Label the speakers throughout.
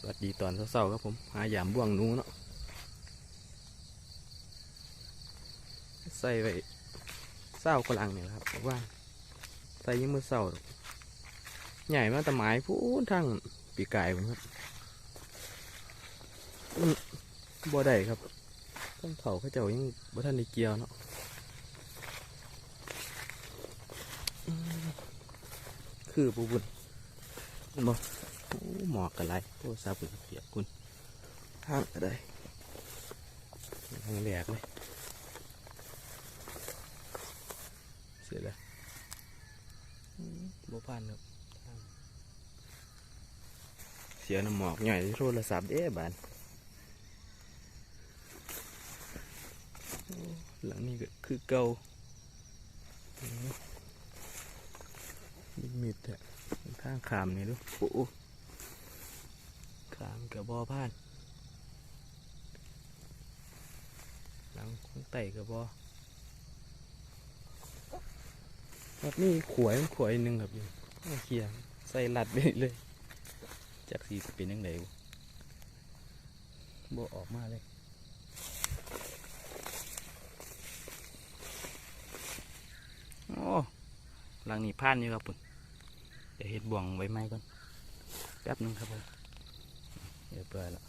Speaker 1: สวัสดีตอนเช้าๆครับผม หายามบ่วงนูเนาะใส่ไว้เศร้ากลังเนี่ยครับว่าใส่ยังมือเศร้าใหญ่มากแต่หมายพูนทั้งปีกายผมครับบ่ได้ครับต้องเผาเขาเจ้ายังบ่ทันได้เกียวเนาะคือบุบุญบ่ โอ้หมอกกันไรโทรศัพท์เปียกคุณห้างก็ได้ทางแหลกเลยเสียแล้วอืมบ่พันครับทางเสียน้ำหมอกใหญ่โทรศัพท์เด้บานโอ้หลังนี้ก็คือเก่าอืมมิดๆอะข้างขามนี่ดูโอ้โห ขามกับบอพาน หลังของไต่กับบอแบบนี้ขวยขวยหนึ่งครับอยู่เขียงใส่หลัดไปเลยจากสีเป็นยังไงบ่ออกมาเลยโอ้หลังนี้พานอยู่ครับปุ่นเดี๋ยวเห็ดบ่วงไว้ไหมก่อนแป๊บนึงครับผม เรียบร้อยแล้ว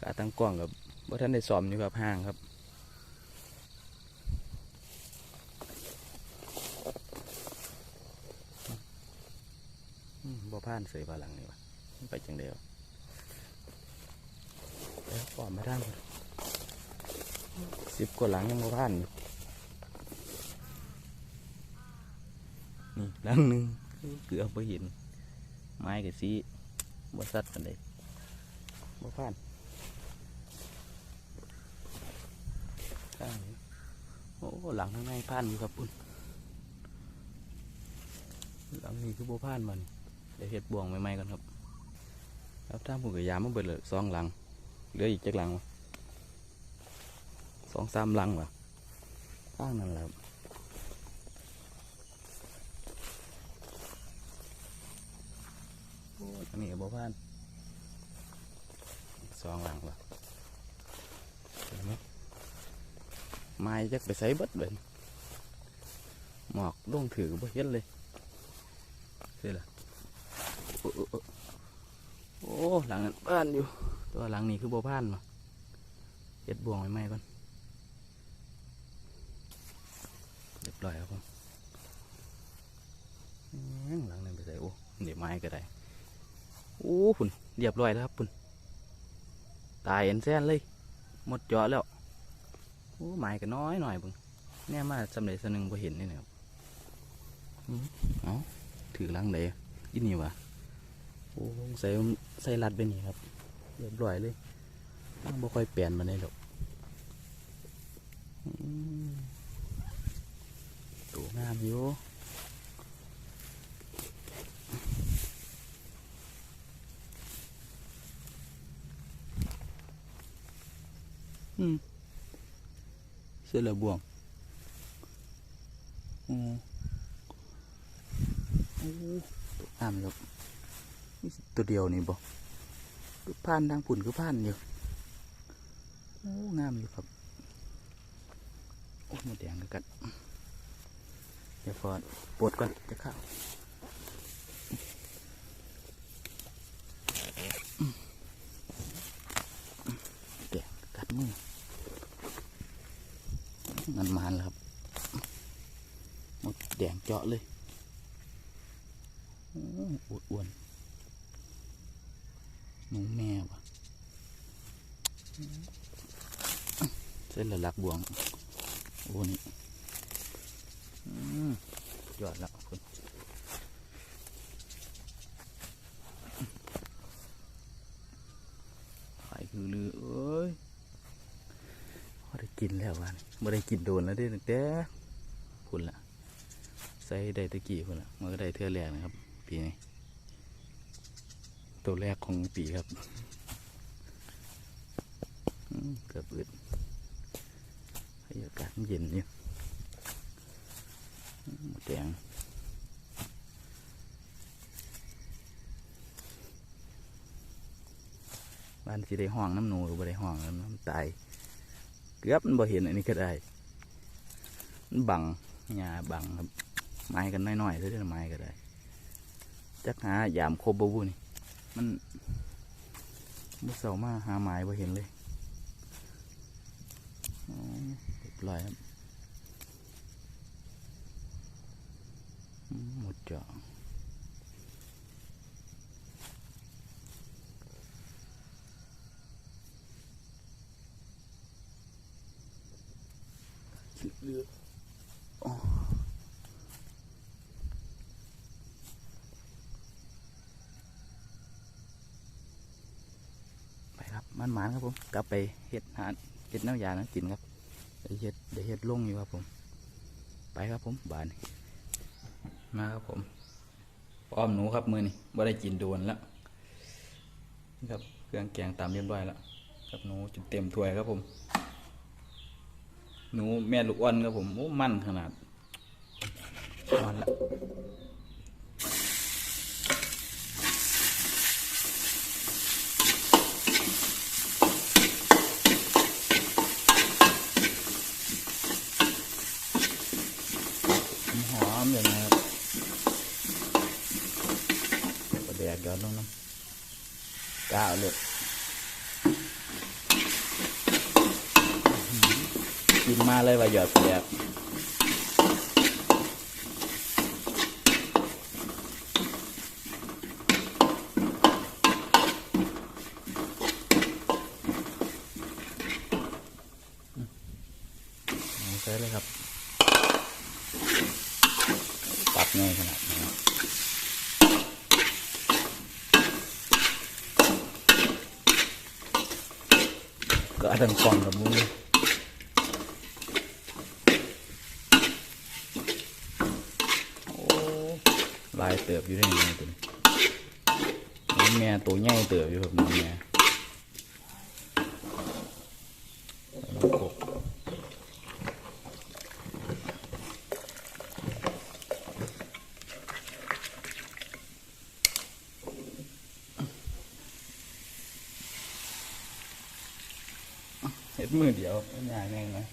Speaker 1: ขาตั้งกล้องกับว่าท่านได้ซ้อมอยู่กับห้างครับบ่ผ่านเสยบาลังนี่วะไปจังเดียวแล้วปอมมาท่านพุ่นสิบกว่าหลังยังบ่ผ่านอยู่นี่หลังหนึ่งเกือบไปเห็นไม้กับสีบ่สัดกันเลย บ่ผ่านข้างนี้โอ้หลังข้างในผ่านอยู่ครับอุ่นหลังนี้คือบ่ผ่านมันเดี๋ยวเห็ดบ่วงใหม่ๆกันครับ ครับถ้าผมกับยามมาเบิดเลยสองหลังเหลืออีกจักหลังวะสองสามหลังวะข้างนั้นแหละครับโอ้อันนี้บ่ผ่าน องหลังวะเห็นไม้จักไปใส่เบิดเลยหมอกลงถือบ่เห็นเลยเสียละโอ้โอ้หลังนั้นบ้านอยู่ ตัวหลังนี้คือบ่บ้านมาเฮ็ดบ่วงไว้ไหมก่อนเรียบร้อยครับผมหลังนั้นไปใส่โอ้เดี๋ยวไม้ก็ได้โอ้พุ่นเรียบร้อยแล้วครับพุ่น ตายเอ็นแซนเลย หมดเจาะแล้วโอ้หมายก็น้อยหน่อยบึงแน่มาสำเร็จสนึงพอเห็นนี่นะครับเอาถือลังเลยอีนี่วะโอ้ใส่ใส่รัดไปนี่ครับเรียบร้อยเลยตั้งบ่ค่อยเปลี่ยนมาเลยหรอกตัวงามอยู่ เสื้อเหลือบวงอืมโอ้ตัวงามอยู่ครับตัวเดียวนี่บ่คือผ่านทางผุ่นคือผ่านอยู่โอ้งามอยู่ครับโอ้มดแดงคือกันเดี๋ยวฟอดปวดก่อนจะเข้าแดงกัดมือ มันมันแล้วครับหมด แดงเจาะเลยอ้วดอวนหนูแม่วะเส้นละลักบวงโอ้นี่ยอดแล้วคุณไปคือลือเอ้ยพอได้กินแล้ววันไม่ได้กินโดนแล้วเด้ตั้งแต่พุ่นละ ใส่ได้ตะกี้พุ่นละมันก็ได้เทือแรกนะครับ ปีนี้ ตัวแรกของปีครับเกือบอึดห้อากาศมันเย็นอยู่อืมหมดแดงบ้านสิได้ห้องน้ำหนูหรือบ่ได้ห้องน้ำตายเกือบมันบ่เห็นอันนี้ก็ได้ มันบังหญ้าบังครับ ไม้กันน้อยๆเท่าที่ไม้ก็ได้จักหายามโคบบ่บุนี่ มันบ่เสามาหาไม้บ่เห็นเลยอ๋อเรียบร้อยครับหมดจาะเลือไปครับ มันหมานครับผม กลับไปเฮ็ดหาเฮ็ดน้ำยานะกินครับได้เฮ็ดได้เฮ็ดลงอยู่ครับผม ไปครับผมบานมาครับผมป้อมหนูครับมือนี่บ่ได้กินโดนแล้วนี่ครับเครื่องแกงตามเรียบร้อยแล้วครับหนูจนเต็มถ้วยครับผม หนูแม่ลูกอ่อนครับผมโอ้มันขนาดอ่อนละหอมอย่างนี้ครับ กระแดยอดลงน้ำก้าวเลยกินมาเลยว่าหยอดกระแดกใส่เลยครับปรับง่ายขนาด นี้ก็อัดังกล่องกับมุ้งโอ้ลายเติบอยู่ได้ยังไงตัวนี้น้องแม่ตัวใหญ่เติบอยู่ครับน้องแม่น้องกบ เห็ด มือเดียวไม่ง่ายแน่นะ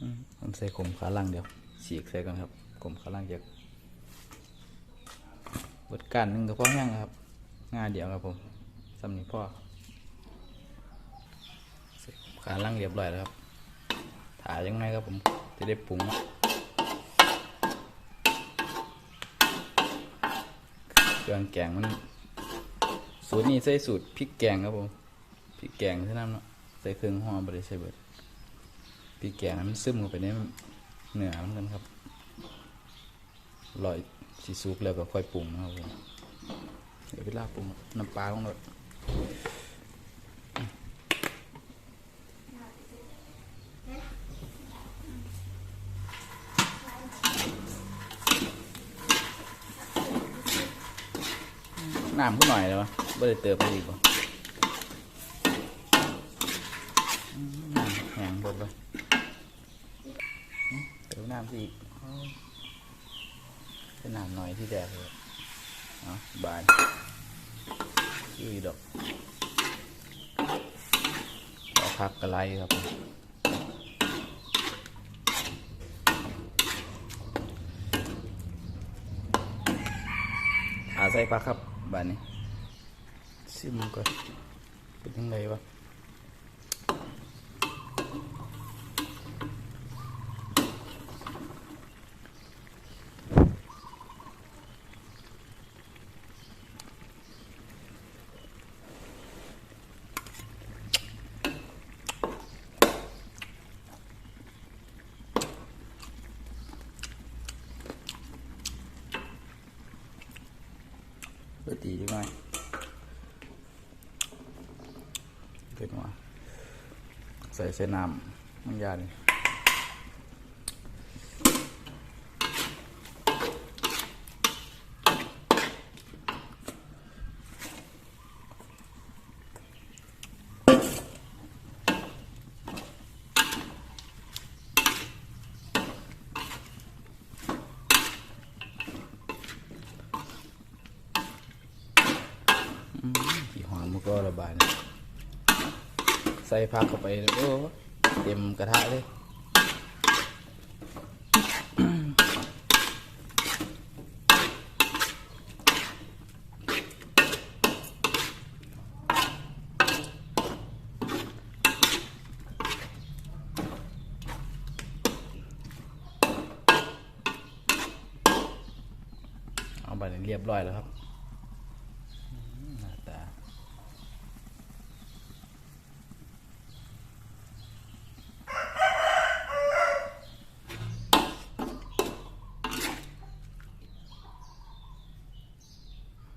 Speaker 1: อืมผมใส่ขมขาล่างเดียวฉีกใส่กันครับขมขาล่างจากบดกันหนึ่งก็พอแห้งครับงาเดียวครับผมสำนีพ่อ ขาล่างเรียบร้อยแล้วครับถ่ายยังไงครับผมจะได้ปรุงเครื่องแกงมันสูตรนี้ใส่สูตรพริกแกงครับผมพริกแกงเท่านั้นเนาะใส่เครื่องหอมบริใส่เบิดพริกแกงนั้นมันซึมเข้าไปในเนื้อมันกันครับลอยสีซุกแล้วก็ค่อยปรุงนะครับผมเดี๋ยวเวลาปรุงน้ำปลาลงเลย น้ำก็หน่อยเลยวะไม่ได้เติมไปอีกบ่อืมน้ำแห้งหมดเลยเติมน้ำสิอีกเป็นน้ำหน่อยที่แดกเลยเอบานชื่อดอกเอาพักกระไรครับอาใส่ปลาครับ บานนี้ซิมก่อ นเป็นยังไงวะเปิดดีดีไหมเป็นว่าใส่เส้นน้ำมันยาเลย อืมขี่หอมมันก็ระบายนะใส่ผักเข้าไปโอ้เต็มกระทะเลยเอาไปเรียบร้อยแล้วครับอืมหน้าตา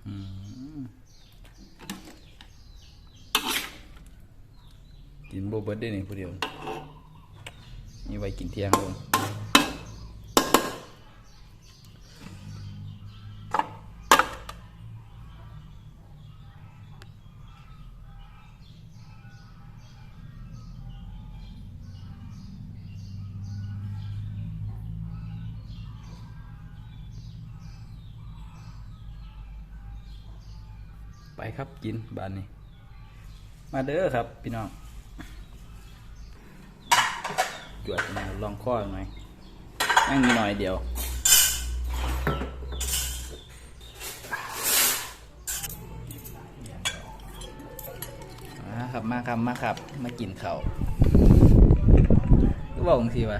Speaker 1: อืม กินโบเบิร์ดได้นี่ผู้เดียวนี่ไว้กินเที่ยงลงไปครับกินบ้านนี้ มาเด้อครับ พี่น้อง จวดมาลองข้อหน่อยนั่งมีหน่อยเดียวมาครับมาครับมาครับ มากินเขาวก็บอกสิวะ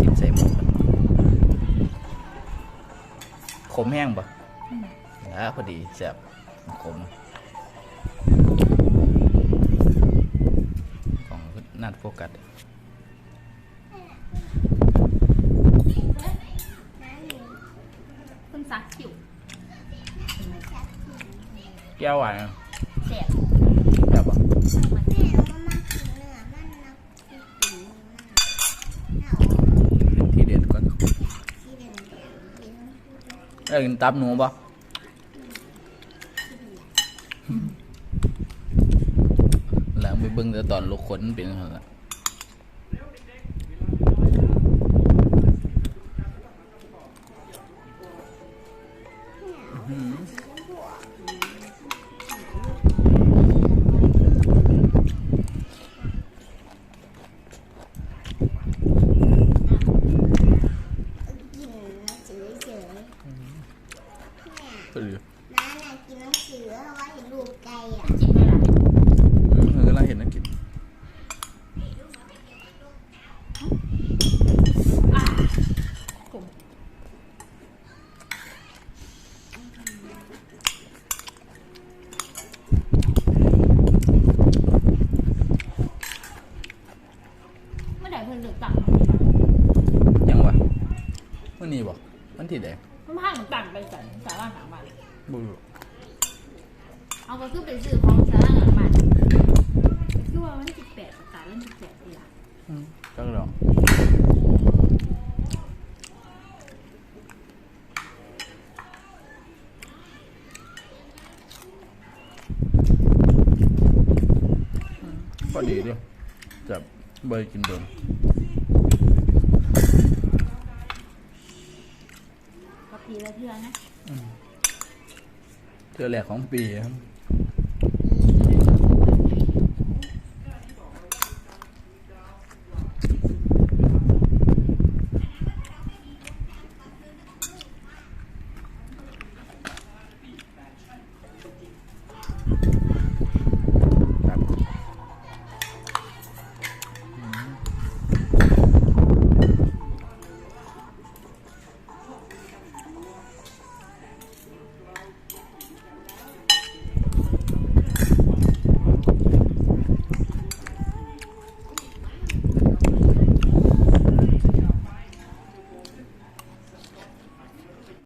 Speaker 1: สิบใส่หมดขมแห้งปะแล้วพอดีแซ่บขม นัดโฟกัส
Speaker 2: คุณซักคิว
Speaker 1: แก้วหวาน
Speaker 2: เสียบ
Speaker 1: แบบปะ
Speaker 2: มัน
Speaker 3: แม่เอามามากิน
Speaker 1: บิ่งแต่ตอนลูกขนเป็นขนาดนั้น
Speaker 3: กิน อไห
Speaker 2: ร่เพิ่นเลือกตั้ง
Speaker 1: ยังวะมื่อนี้บอกมันที่ไหน
Speaker 2: มันพาหนูตั้งไปใส่สาราหางบ้าน
Speaker 1: บุรู้
Speaker 2: เอาก็คือไปซื้อของสาราหางบ้านคือว่าวันที่สิบแปดประกาศวันที่สิบแปดนี่ล่ะ
Speaker 1: อืมจังหรอพอดีด้วยจับเบยกินโดน
Speaker 2: ปีละเทือนะ
Speaker 1: เทือแหลกของปีครับ